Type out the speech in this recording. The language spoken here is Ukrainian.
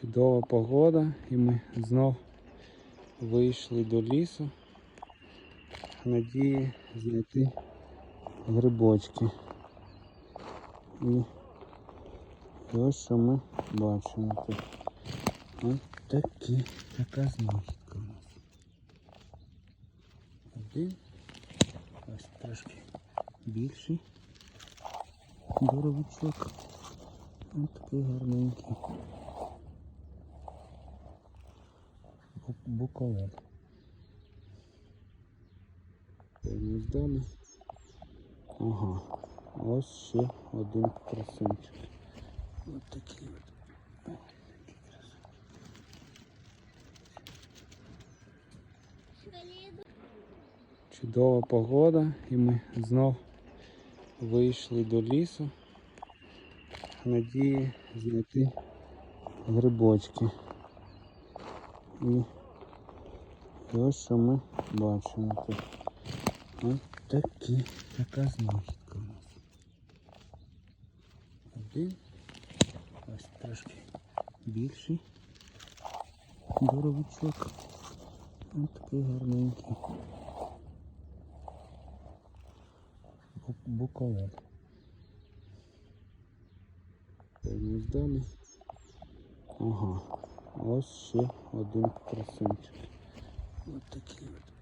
Чудова погода і ми знов вийшли до лісу. Надії знайти грибочки. І ось що ми бачимо тут. Ось такі, така знахідка у нас. Один. Ось трошки більший. Боровичок. Ось такий гарненький. Бу- Буковель. Гніздами. Ага. Ось ще один красунчик. Ось такий от. Чудова погода і ми знов вийшли до лісу. Надії знайти грибочки. І, і ось що ми бачимо тут. Ось такі, така знахідка у нас. Один. Ось трошки більший. Боровичок. Ось такий гарненький. Бу- Буковель. Ага. Ось ще один красунчик. Ось такий от.